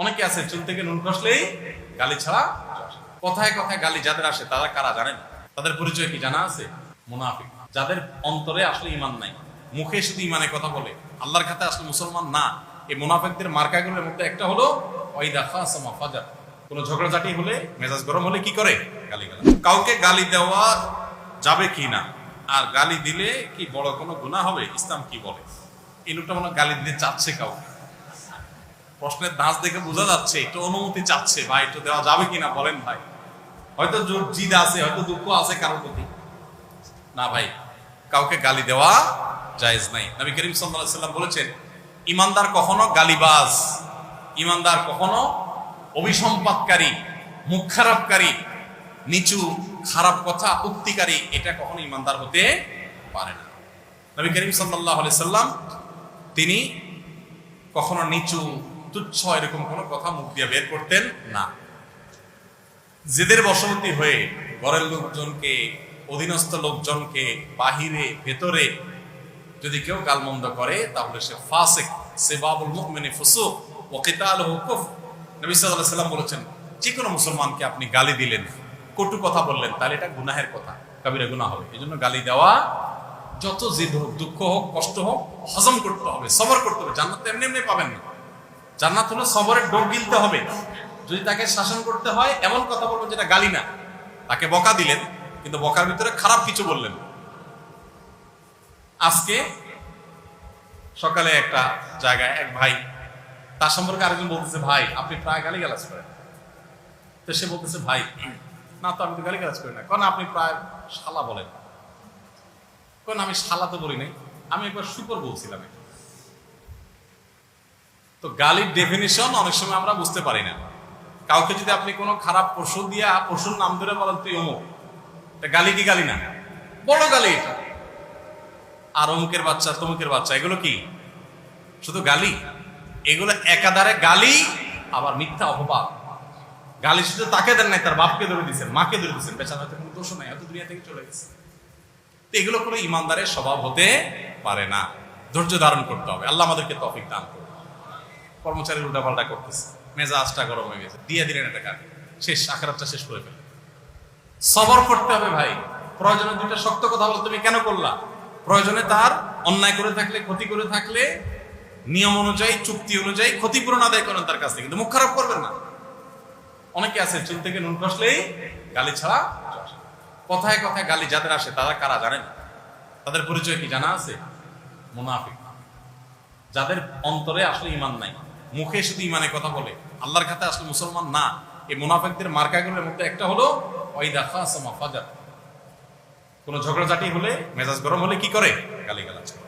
অনেকে আছে চুল থেকে নুন খসলেই গালি ছাড়া কথায় কথায় গালি যাদের আসে, তারা কারা জানেন? তাদের পরিচয় কি জানা আছে? মুনাফিক। যাদের অন্তরে আসলে ইমান নাই, মুখে শুধু ইমানের কথা বলে, আল্লাহর খাতে আসলে মুসলমান না, এই মুনাফিকদের মার্কাগুলোর মধ্যে একটা হলো, ওয়াইদা খাসামা ফাজার। কোনো ঝগড়াঝাটি হলে, মেজাজ গরম হলে কি করে? গালা কাউকে গালি দেওয়া যাবে কি না? আর গালি দিলে কি বড় কোনো গুণা হবে? ইসলাম কি বলে? এই লোকটা মনে গালি দিতে চাচ্ছে কাউকে। প্রশ্নের দাঁত দেখে বোঝা যাচ্ছে, একটু অনুমতি চাচ্ছে ভাই একটু দেওয়া যাবে কিনা বলেন ভাই। হয়তো জিদ আছে, হয়তো দুঃখ আছে কারোর প্রতি। না ভাই, কাউকে গালি দেওয়া জায়েজ নাই। নবী করিম সাল্লাম বলেছেন, ইমানদার কখনো গালিবাজ, ইমানদার কখনো অভিসম্পাদকারী মুখ খারাপকারী, নিচু খারাপ কথা উক্তিকারী, এটা কখনো ইমানদার হতে পারে না। নবী করিম আলাইহি সাল্লাম, তিনি কখনো নিচু তুচ্ছ এরকম কোনো কথা মুখ দিয়ে বের করতেন না। জেদের বশবর্তী হয়ে ঘরের লোকজনকে, অধীনস্থ লোকজনকে বাহিরে, ভেতরে যদি কেউ গালমন্দ করে, তাহলে সে ফাসেক সে বাবুল মুমিনি, ফুসুক ও কিতালহু কুফর। নবী বলেছেন, যে কোনো মুসলমানকে আপনি গালি দিলেন, কটু কথা বললেন, তাহলে এটা গুনাহের কথা। কবিরা গুনাহ হবে। এই জন্য গালি দেওয়া, যত জিদ হোক, দুঃখ হোক, কষ্ট হোক, হজম করতে হবে, সবর করতে হবে। জান্নাত এমনি এমনি পাবেন না। জান্নাত হলো সবরের ডোর গিলতে হবে। যদি তাকে শাসন করতে হয়, এমন কথা বলবেন যেটা গালি না। তাকে বকা দিলেন, কিন্তু বকার ভিতরে খারাপ কিছু বললেন। আজকে সকালে একটা জায়গায় এক ভাই, তার সম্পর্কে আরেকজন বলতেছে, ভাই, আপনি প্রায় গালি গালাজ করেন। তো সে বলতেছে, ভাই, না তো আমি তো গালি গালাজ করি না। কারণ আপনি প্রায় শালা বলেন। কারণ আমি শালা তো বলি নাই, আমি একবার শুকর বলছিলাম এটা। তো গালির ডেফিনিশন অনেক সময় আমরা বুঝতে পারি না। কাউকে যদি আপনি কোনো খারাপ পশু দিয়া পশুর নাম ধরে বলেন, তুই অমুক। তা গালি কি গালি না? বড় গালি এটা। আর অমুকের বাচ্চা, তমুকের বাচ্চা, এগুলো কি? শুধু গালি? এগুলো একাধারে গালি, আবার মিথ্যা অপবাদ। গালি শুধু তাকে দেন নাই, তার বাপকে ধরে দিচ্ছেন মাকে ধরে দিচ্ছেন বেচার কোনো দোষ নাই, হয়তো দুনিয়া থেকে চলে গেছে। তো এগুলো কোনো ইমানদারের স্বভাব হতে পারে না। ধৈর্য ধারণ করতে হবে। আল্লাহ আমাদেরকে তফিক দান করবে কর্মচারী উল্টাপাল্টা করতেছে। মেজাজটা গরম হয়ে গেছে। দিয়ে দিলেন একটা কাজ শেষ, আখরাতটা শেষ করে ফেলে সবর করতে হবে ভাই। প্রয়োজনে দুইটা শক্ত কথা বলে, তুমি কেন করলা? প্রয়োজনে তার অন্যায় করে থাকলে, ক্ষতি করে থাকলে, নিয়ম অনুযায়ী, চুক্তি অনুযায়ী ক্ষতিপূরণ আদায় করেন তার কাছ থেকে। কিন্তু মুখ খারাপ করবেন না। অনেকে আছে, চুল থেকে নুন খসলেই গালি ছাড়া কথায় কথায় গালি যাদের আসে, তারা কারা জানেন? তাদের পরিচয় কি জানা আছে? মুনাফিক। যাদের অন্তরে আসলে ইমান নাই। মুখে শুধু ইমানের কথা বলে। আল্লাহর খাতে আসলে মুসলমান না। এই মুনাফেকদের মার্কাগুলোর মধ্যে একটা হলো, ওয়াইদা খাসামা ফাজার। কোনো ঝগড়াঝাটি হলে, মেজাজ গরম হলে কি করে? গালি গালাজ করে।